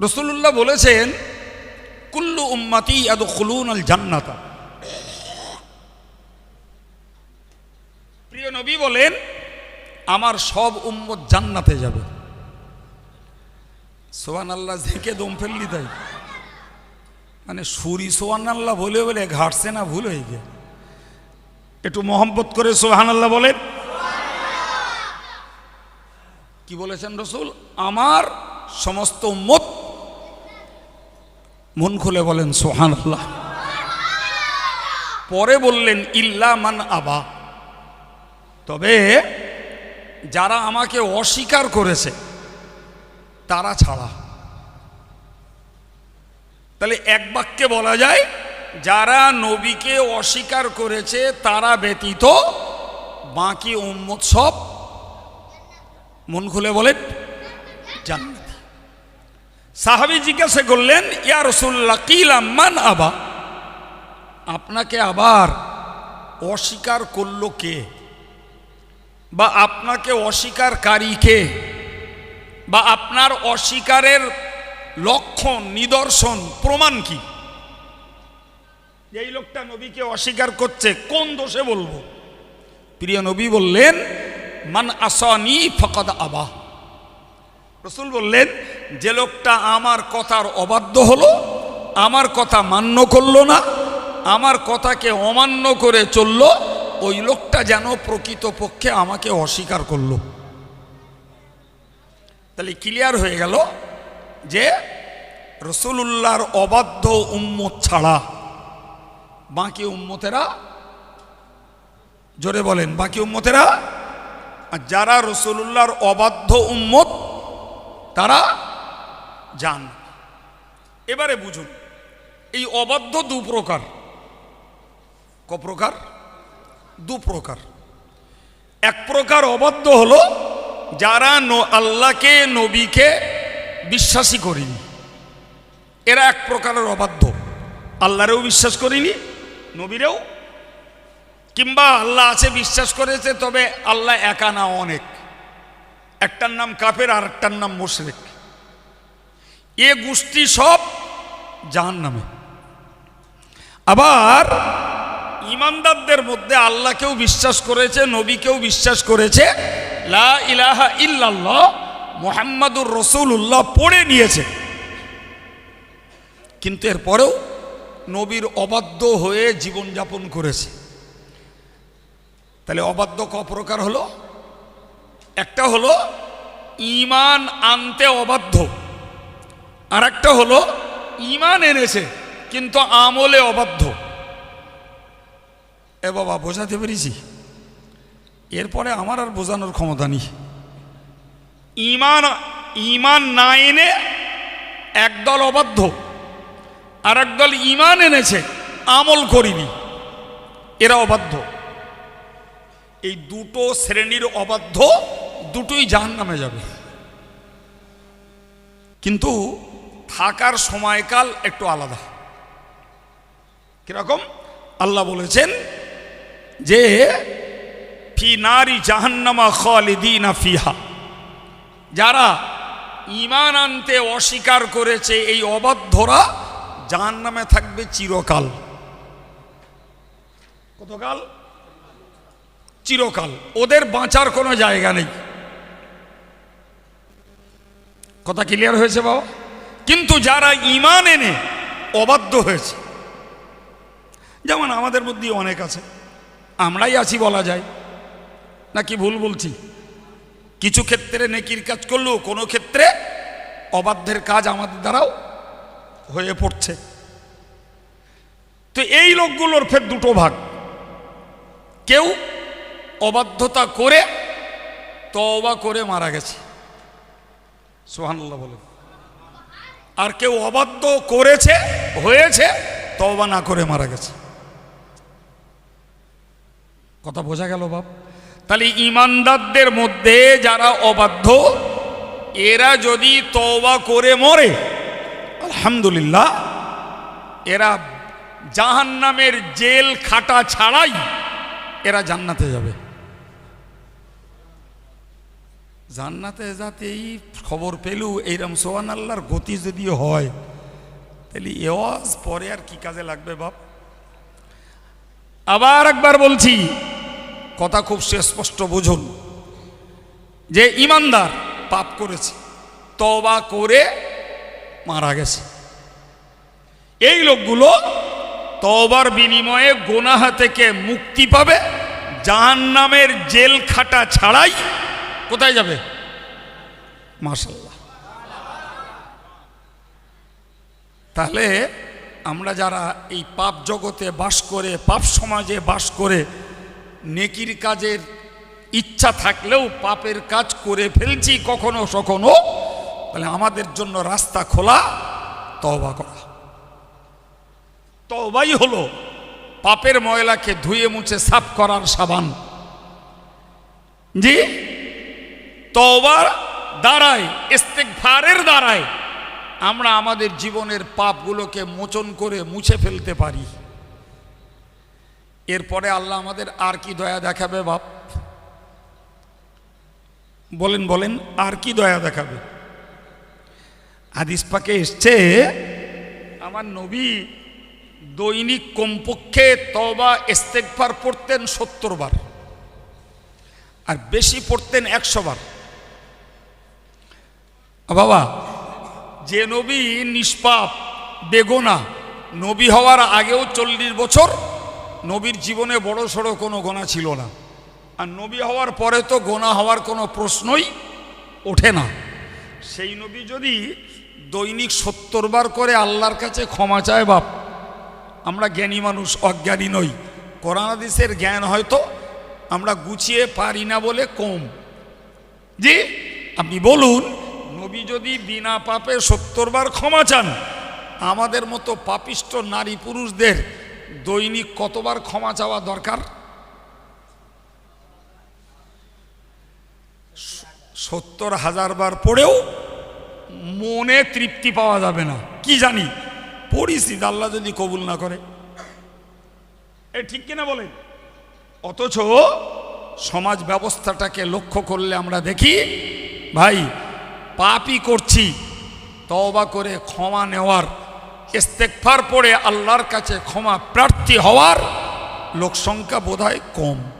রসুল্লাহ বলেছেন, কুল্লু উম্মাতি আদ খুলুন আল জান্নাতা। প্রিয় নবী বলেন, আমার সব উম্মত জান্নাতে যাবে। সোহান আল্লাহ ঝেঁকে দম ফেললি তাই। মানে সুরি সোহান আল্লাহ বলে বলে ঘাটছে না, ভুল হয়ে গিয়ে। একটু মোহাম্মত করে সোহান আল্লাহ বলেন। কি বলেছেন রসুল? আমার সমস্ত উম্মত মন খুলে বলেন সোহান আল্লাহ পরে বললেন, ইল্লা মান আবা। তবে যারা আমাকে অস্বীকার করেছে, তারা ছাড়া। তাহলে এক বাক্যে বলা যায়, যারা নবীকে অস্বীকার করেছে, তারা ব্যতীত বাকি উম্মত সব, মন খুলে বলেন, জান্নাতি। সাহাবি জিজ্ঞাসা করলেন, ইয়া রসুল্লাহ কিলাম্মান আবা? আপনাকে আবার অস্বীকার করল কে? বা আপনাকে অস্বীকারকারী কে? বা আপনার অস্বীকারের লক্ষণ, নিদর্শন, প্রমাণ কি? এই লোকটা নবীকে অস্বীকার করছে, কোন দোষে বলব? প্রিয় নবী বললেন, মান আসানি ফকদ আবা। রসুল বললেন যে লোকটা আমার কথার অবাধ্য হলো, আমার কথা মান্য করল না, আমার কথাকে অমান্য করে চলল, ওই লোকটা যেন প্রকৃতপক্ষে আমাকে অস্বীকার করল। তাহলে ক্লিয়ার হয়ে গেল যে রসুলুল্লাহর অবাধ্য উম্মত ছাড়া বাকি উম্মতেরা, জোরে বলেন, বাকি উম্মতেরা, আর যারা রসুলুল্লাহর অবাধ্য উম্মত, তারা যান। এবারে বুঝুন, এই অবাধ্য দু প্রকার। ক প্রকার? দু প্রকার। এক প্রকার অবাধ্য হলো, যারা আল্লাহকে, নবীকে বিশ্বাসই করিনি। এরা এক প্রকারের অবাধ্য। আল্লাহরেও বিশ্বাস করিনি, নবীরেও। কিংবা আল্লাহ আছে, বিশ্বাস করেছে, তবে আল্লাহ একা না অনেক। একটার নাম কাফের আর একটার নাম মোশরেক। এ গোষ্ঠী সব জাহান নামে আবার ইমানদারদের মধ্যে আল্লাহকেও বিশ্বাস করেছে, নবীকেও বিশ্বাস করেছে। লা ইলাহা ইল্লাল্লাহ, মোহাম্মদুর রসুল্লাহ পড়ে নিয়েছে। কিন্তু এরপরেও নবীর অবাধ্য হয়ে জীবনযাপন করেছে। তাহলে অবাধ্য ক প্রকার হলো? একটা হলো ইমান আনতে অবাধ্য। আর একটা হলো ইমান এনেছে কিন্তু আমলে অবাধ্য। এ বাবা বোঝাতে পেরেছি। এরপরে আমার আর বোঝানোর ক্ষমতা নেই। ইমান ইমান না এনে একদল অবাধ্য আর একদল ইমান এনেছে আমল করিনি এরা অবাধ্য। এই দুটো শ্রেণির অবাধ্য দুটোই জাহান নামে যাবে। কিন্তু থাকার সময়কাল একটু আলাদা। কীরকম? আল্লাহ বলেছেন যে, ফি নারী জাহান্নামা খালিদিনা ফিহা। যারা ইমান আনতে অস্বীকার করেছে এই অবাধ্যরা জাহান্নামে থাকবে চিরকাল। কতকাল? চিরকাল। ওদের বাঁচার কোনো জায়গা নেই। কথা ক্লিয়ার হয়েছে বাবা? কিন্তু যারা ইমান এনে অবাধ্য হয়েছে, যেমন আমাদের মধ্যে অনেক আছে, আমরাই আছি বলা যায়, নাকি ভুল বলছি? কিছু ক্ষেত্রে নেকির কাজ করলেও কোনো ক্ষেত্রে অবাধ্যের কাজ আমাদের দ্বারাও হয়ে পড়ছে। তো এই লোকগুলোর ফের দুটো ভাগ। কেউ অবাধ্যতা করে তওবা করে মারা গেছে। সোহানুল্লাহ বলে আর কেউ অবাধ্য করেছে, হয়েছে, তওবা না করে মারা গেছে। কথা বোঝা গেল বাপ? তাহলে ইমানদারদের মধ্যে যারা অবাধ্য, এরা যদি তওবা করে মরে, আলহামদুলিল্লাহ, এরা জাহান্নামের জেল খাটা ছাড়াই এরা জান্নাতে যাবে। জান্নাতে যাতে এই খবর পেলু, এইরম সোহান আল্লাহর গতি যদি হয়, তাহলে এওয়াজ পরে আর কি কাজে লাগবে বাপ? আবার একবার বলছি, কথা খুব সুস্পষ্ট বুঝুন, যে ইমানদার পাপ করেছে তবা করে মারা গেছে। এই লোকগুলো তবার বিনিময়ে গোনাহা থেকে মুক্তি পাবে জাহান নামের জেল খাটা ছাড়াই কোথায় যাবে? মাসাল্লাহ তাহলে আমরা যারা এই পাপ জগতে বাস করে, পাপ সমাজে বাস করে, নেকির কাজের ইচ্ছা থাকলেও পাপের কাজ করে ফেলছি কখনো কখনো, তাহলে আমাদের জন্য রাস্তা খোলা, তওবা করা। তওবাই হলো পাপের ময়লাকে ধুয়ে মুছে সাফ করার সাবান। জি? তওবার দ্বারায় ইস্তেকভারের দ্বারায় আমরা আমাদের জীবনের পাপগুলোকে মোচন করে মুছে ফেলতে পারি। এরপরে আল্লাহ আমাদের আর কি দয়া দেখাবে বাপ? বলেন বলেন, আর কি দয়া দেখাবে? হাদিস পাকে এসছে, আমার নবী দৈনিক কমপক্ষে তবা ইস্তেকবার পড়তেন সত্তর বার, আর বেশি পড়তেন একশো বার। বাবা। যে নবী নিষ্পাপ, বেগোনা, নবী হওয়ার আগেও চল্লিশ বছর নবীর জীবনে বড় সড়ো কোনো গোনা ছিল না। আর নবী হওয়ার পরে তো গোনা হওয়ার কোনো প্রশ্নই ওঠে না। সেই নবী যদি দৈনিক সত্তর বার করে আল্লাহর কাছে ক্ষমা চায় বাপ, আমরা জ্ঞানী মানুষ, অজ্ঞানী নই। কোরআন হাদিসের জ্ঞান হয়তো আমরা গুছিয়ে পারি না বলে কম। জি, আপনি বলুন নবী যদি বিনা পাপে সত্তর বার ক্ষমা চান, আমাদের মতো পাপিষ্ট নারী পুরুষদের দৈনিক কতবার ক্ষমা চাওয়া দরকার? সত্তর হাজার বার পড়েও মনে তৃপ্তি পাওয়া যাবে না। কি জানি? পরিস্থিতি আল্লাহ যদি কবুল না করে। এ ঠিক কিনা বলেন? অথচ সমাজ ব্যবস্থাটাকে লক্ষ্য করলে আমরা দেখি, ভাই পাপই করছি। তওবা করে ক্ষমা নেওয়ার ইস্তেকফার পড়ে আল্লাহর কাছে ক্ষমা প্রার্থী হওয়ার লোকসংখ্যা বোধহয় কম।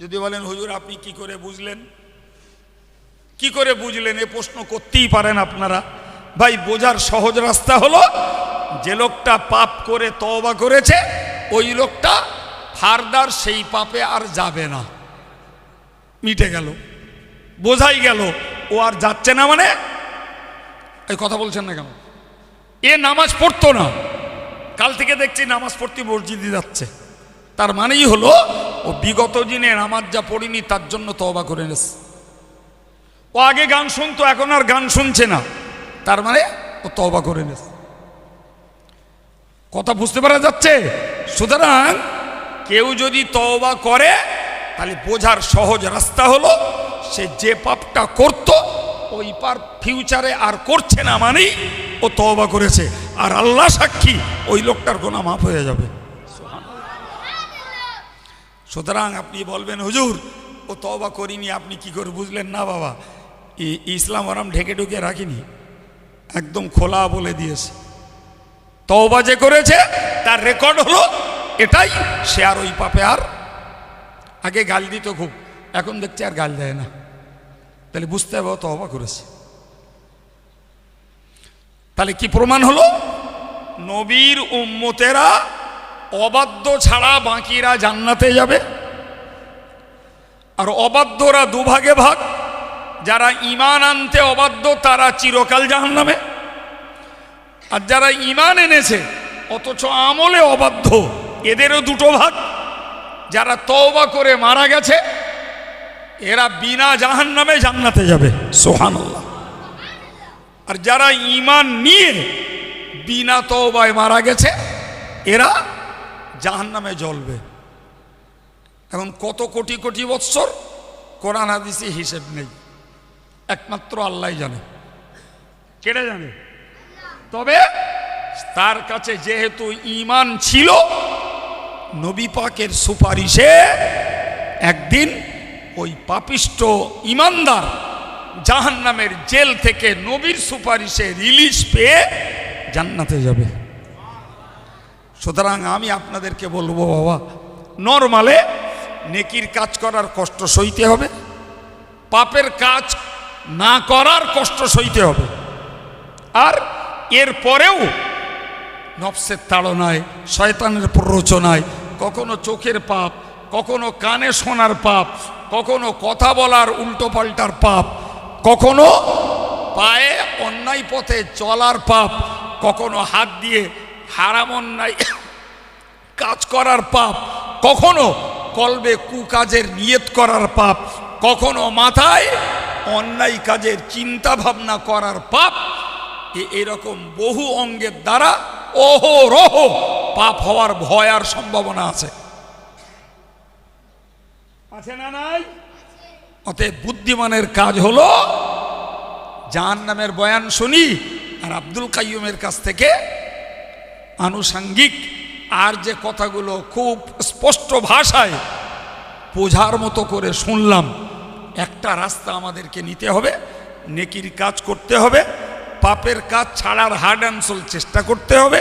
যদি বলেন, হুজুর, আপনি কি করে বুঝলেন? কি করে বুঝলেন? এ প্রশ্ন করতেই পারেন আপনারা। ভাই, বোঝার সহজ রাস্তা হলো, যে লোকটা পাপ করে তওবা করেছে, ওই লোকটা ফারদার সেই পাপে আর যাবে না। মিটে গেল, বোঝাই গেল। ও আর যাচ্ছে না মানে? এই কথা বলছেন না কেন? এ নামাজ পড়তো না। কাল থেকে দেখছি নামাজ পড়তে মসজিদে যাচ্ছে। তার মানেই হলো ও বিগত দিনে নামাজ যা পড়িনি তার জন্য তওবা করে নেছে ও আগে গান শুনতো এখন আর গান শুনছে না। তার মানে ও তওবা করে নেছে কথা বুঝতে পারা যাচ্ছে? সুতরাং কেউ যদি তওবা করে তাহলে বোঝার সহজ রাস্তা হলো সে যে পাপটা করত, ওই পার ফিউচারে আর করছে না মানেই ও তওবা করেছে। আর আল্লাহ সাক্ষী, ওই লোকটার গোনা মাফ হয়ে যাবে। সুতরাং আপনি বলবেন, হুজুর, ও তওবা করিনি, আপনি কি করে বুঝলেন না বাবা? ইসলাম আরাম ঢেকে ঢুকে রাখিনি। একদম খোলা বলে দিয়েছে। তওবা যে করেছে, তার রেকর্ড হলো এটাই, সে আর ওই পাপে আর আগে গাল দিত খুব। এখন দেখছি আর গাল দেয় না। তাহলে বুঝতে হবে ও তওবা করেছে তাহলে কি প্রমাণ হলো? নবীর উম্মতেরা অবাধ্য ছাড়া বাকিরা জান্নাতে যাবে। আর অবাধ্যরা দুভাগে ভাগ। যারা ইমান আনতে অবাধ্য, তারা চিরকাল জাহান্নামে। আর যারা ইমান এনেছে, অথচ আমলে অবাধ্য, এদেরও দুটো ভাগ। যারা তওবা করে মারা গেছে এরা বিনা জাহান নামে জান্নাতে যাবে। সোহানুল্লাহ আর যারা ইমান নিয়ে বিনা তওবায় মারা গেছে এরা জাহান নামে জ্বলবে। এখন কত কোটি কোটি বৎসর কোরআন হাদিসে হিসেব নেই। একমাত্র আল্লাহ জানে। কেটে জানে? তবে তার কাছে যেহেতু ইমান ছিল নবী পাকের সুপারিশে একদিন ওই পাপিষ্ট ইমানদার জাহান নামের জেল থেকে নবীর সুপারিশে রিলিজ পেয়ে জান্নাতে যাবে। সুতরাং আমি আপনাদেরকে বলব, বাবা, নর্মালে নেকির কাজ করার কষ্ট সইতে হবে, পাপের কাজ না করার কষ্ট সইতে হবে। আর এর পরেও নফসের তাড়নায়, শয়তানের প্ররোচনায়, কখনো চোখের পাপ, কখনো কানে শোনার পাপ কখনো কথা বলার উল্টো পাল্টার পাপ, কখনো পায়ে অন্যায় পথে চলার পাপ, কখনো হাত দিয়ে হারাম অন্যায় কাজ করার পাপ, কখনো কলবে কুকাজের নিয়ত করার পাপ, কখনো মাথায় অন্যায় কাজের চিন্তা ভাবনা করার পাপ এরকম বহু অঙ্গের দ্বারা ওহো রহ পাপ হওয়ার ভয় আর সম্ভাবনা আছে। আছে না নাই? অতএব বুদ্ধিমানের কাজ হলো জাহান নামের বয়ান শুনি আর আব্দুল কাইয়ুমের কাছ থেকে আনুষাঙ্গিক আর যে কথাগুলো খুব স্পষ্ট ভাষায় বোঝার মতো করে শুনলাম, একটা রাস্তা আমাদেরকে নিতে হবে, নেকির কাজ করতে হবে, পাপের কাজ ছাড়ার হার্ড অ্যান্ড সোল চেষ্টা করতে হবে,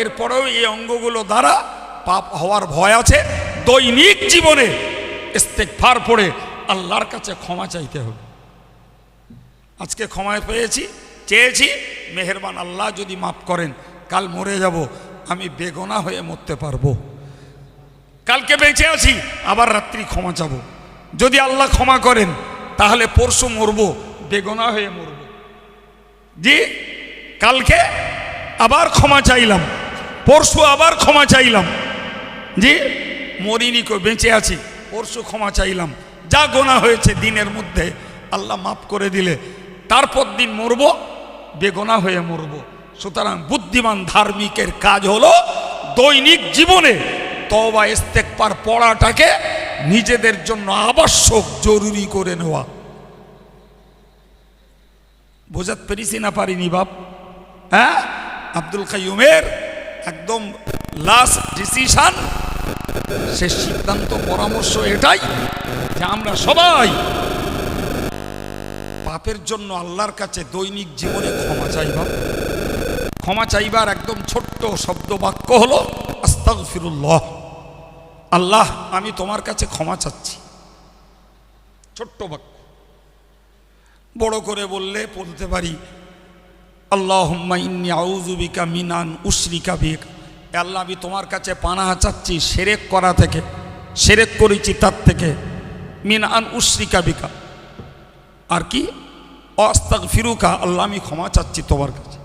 এরপরেও এই অঙ্গগুলো দ্বারা পাপ হওয়ার ভয় আছে, দৈনিক জীবনে ইস্তেকফার পড়ে আল্লাহর কাছে ক্ষমা চাইতে হবে। আজকে ক্ষমায় পেয়েছি, চেয়েছি, মেহেরবান আল্লাহ যদি মাফ করেন, কাল মরে যাব, আমি বেগনা হয়ে মরতে পারব। কালকে বেঁচে আছি, আবার রাত্রি ক্ষমা চাব। যদি আল্লাহ ক্ষমা করেন, তাহলে পরশু মরবো, বেগনা হয়ে মরব। জি, কালকে আবার ক্ষমা চাইলাম, পরশু আবার ক্ষমা চাইলাম। জি, মরিনি কো, বেঁচে আছি। পরশু ক্ষমা চাইলাম। যা গোনা হয়েছে দিনের মধ্যে, আল্লাহ মাফ করে দিলে। তারপর দিন মরব, বেগোনা হয়ে মরব। সুতরাং বুদ্ধিমান ধার্মিকের কাজ হলো দৈনিক জীবনে তবা ইস্তেকবার পড়াটাকে নিজেদের জন্য আবশ্যক, জরুরি করে নেওয়া। বোঝাতে পেরেছি না পারিনি বাপ? হ্যাঁ? আব্দুল কাইয়ুমের একদম লাস্ট ডিসিশন সে সিদ্ধান্ত, পরামর্শ এটাই যে আমরা সবাই পাপের জন্য আল্লাহর কাছে দৈনিক জীবনে ক্ষমা চাইবা। ক্ষমা চাইবার একদম ছোট্ট শব্দ বাক্য হলো, আস্তাগফিরুল্লাহ, আল্লাহ, আমি তোমার কাছে ক্ষমা চাচ্ছি। ছোট্ট বাক্য। বড় করে বললে, বলতে পারি আল্লাহ ইন্নি আউজুবিকা মিনান উশরিকা বিক। আল্লাহ, আমি তোমার কাছে পানাহা চাচ্ছি, সেরেক করা থেকে, সেরেক করেছি তার থেকে। মিন আন উশরিকা বিকা। আর কি? অস্তাক ফিরুকা আল্লাহ, আমি ক্ষমা চাচ্ছি তোমার কাছে।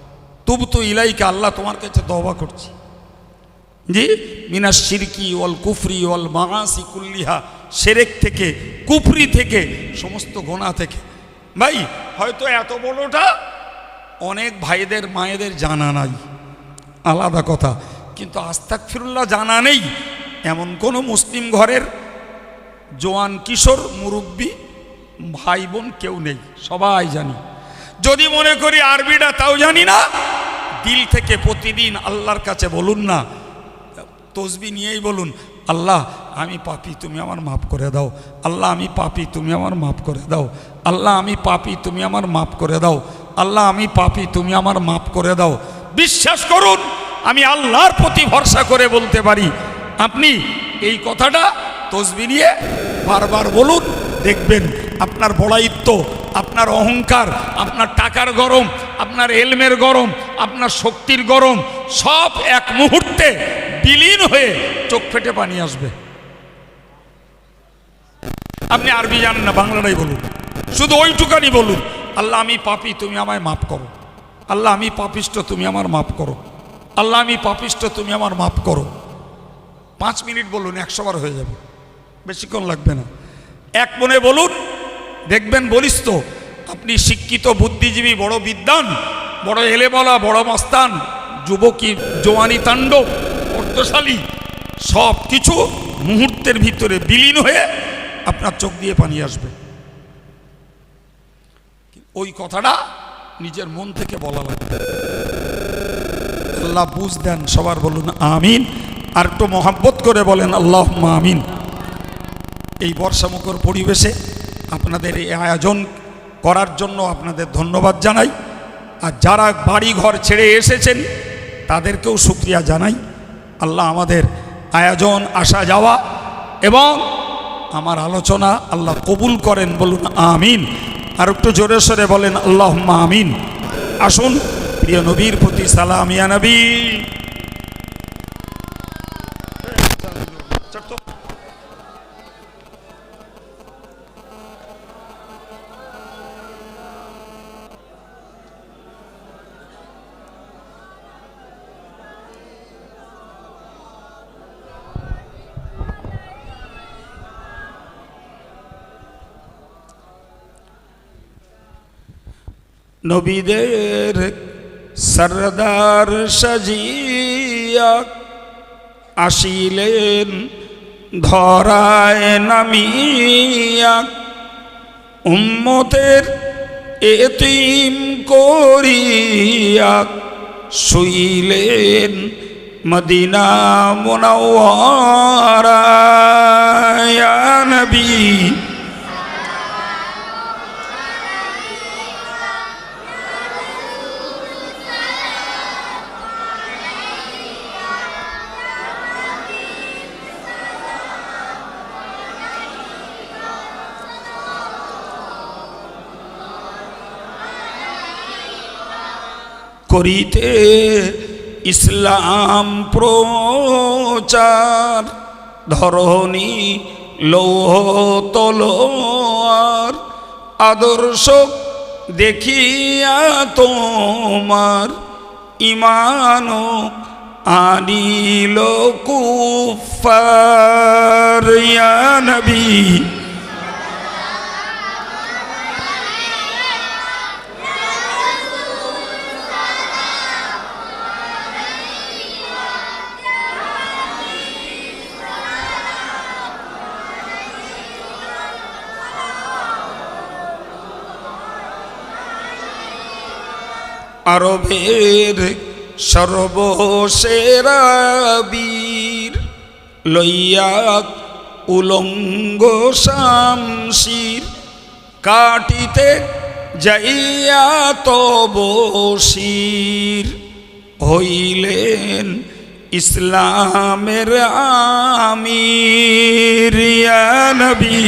তবু তো ইলাইকা, আল্লাহ, তোমার কাছে দবা করছি। জি? মিনা সিরকি ওয়াল কুফরি ওয়াল মাসি কুল্লিহা। সেরেক থেকে, কুফরি থেকে, সমস্ত গোনা থেকে। ভাই, হয়তো এত বড়টা অনেক ভাইদের, মায়েদের জানা নাই। আলাদা কথা। কিন্তু আস্তাক ফিরুল্লাহ জানা নেই। এমন কোনো মুসলিম ঘরের জোয়ান, কিশোর, মুরব্বী ভাই বোন কেউ নেই। সবাই জানি। যদি মনে করি আরবিটা তাও জানি না, দিল থেকে প্রতিদিন আল্লাহর কাছে বলুন না, তসবি নিয়েই বলুন, আল্লাহ, আমি পাপি, তুমি আমার মাফ করে দাও। আল্লাহ, আমি পাপি, তুমি আমার মাফ করে দাও। আল্লাহ, আমি পাপি, তুমি আমার মাফ করে দাও। আল্লাহ, আমি পাপি, তুমি আমার মাফ করে দাও। বিশ্বাস করুন আমি আল্লাহর প্রতি ভরসা করে বলতে পারি। আপনি এই কথাটা তসবি নিয়ে বারবার বলুন, দেখবেন আপনার বড়াইত্ব আপনার অহংকার, আপনার টাকার গরম, আপনার এলমের গরম, আপনার শক্তির গরম, সব এক মুহূর্তে বিলীন হয়ে চোখ ফেটে পানি আসবে। আপনি আরবি জানেন না, বাংলাটাই বলুন। শুধু ওইটুকানি বলুন, আল্লাহ আমি পাপি, তুমি আমায় মাফ করো। আল্লাহ আমি পাপিষ্ট, তুমি আমার মাফ করো। আল্লাহ, আমি পাপিষ্ট, তুমি আমার মাফ করো। পাঁচ মিনিট বলুন, একশো বার হয়ে যাবে। বেশিক্ষণ লাগবে না। এক মনে বলুন, দেখবেন বলিস তো আপনি শিক্ষিত, বুদ্ধিজীবী, বড় বিদ্বান, বড় এলেবলা বড় মস্তান, যুবকী, জোয়ানি তাণ্ডব অর্থশালী সব কিছু মুহূর্তের ভিতরে বিলীন হয়ে আপনার চোখ দিয়ে পানি আসবে। ওই কথাটা নিজের মন থেকে বলা লাগবে। আল্লাহ বুঝ দেন, সবার বলুন আমিন। আর একটু মহাব্বত করে বলেন আল্লাহ আমিন। এই বর্ষামুখর পরিবেশে আপনাদের এই আয়োজন করার জন্য আপনাদের ধন্যবাদ জানাই। আর যারা বাড়ি ঘর ছেড়ে এসেছেন, তাদেরকেও শুক্রিয়া জানাই। আল্লাহ আমাদের আয়োজন, আসা যাওয়া এবং আমার আলোচনা আল্লাহ কবুল করেন, বলুন আমিন। আর একটু জোরে সরে বলেন আল্লাহ আমিন। আসুন। প্রিয় নবীর প্রতি সালাম ইয়া নবী। নবীদের সরদার সাজিয়া আসিলেন ধরায় নামিয়া। উম্মতের এতিম করিয়া শুইলেন মদিনা মোনাওয়ারা নবী করিতে ইসলাম প্রচার। ধরণী লৌহ তলোয়ার আদর্শ দেখিয়া তোমার ইমান আনিল কুফার ইয়া নবী আরবের সর্বসেরা বীর লইয়া উলঙ্গ শামশির কাটিতে যাইয়া তবশির হইলেন ইসলামের আমির নবী।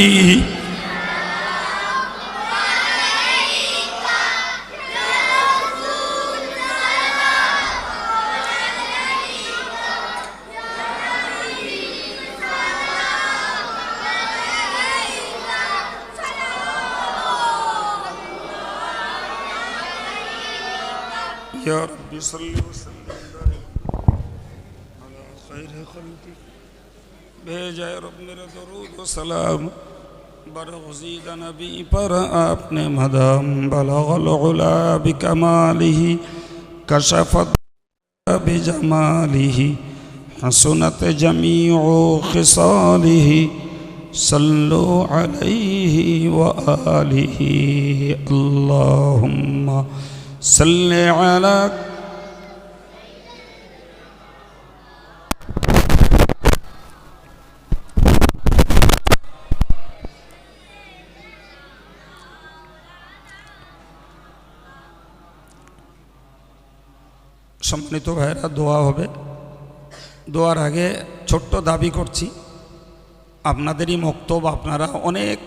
يا رب. صل وسلم. على خير خلقك. بھیجا رب میرا درود و سلام برغزید نبی پر آپ نے مدام. بلغ العلا بکماله. کشفت بجماله. حسنت جميع خصاله. صلوا عليه وآله اللهم صلي على সম্মানিত ভাইরা দোয়া হবে। দোয়ার আগে ছোট্ট দাবি করছি। আপনাদেরই মক্তব আপনারা অনেক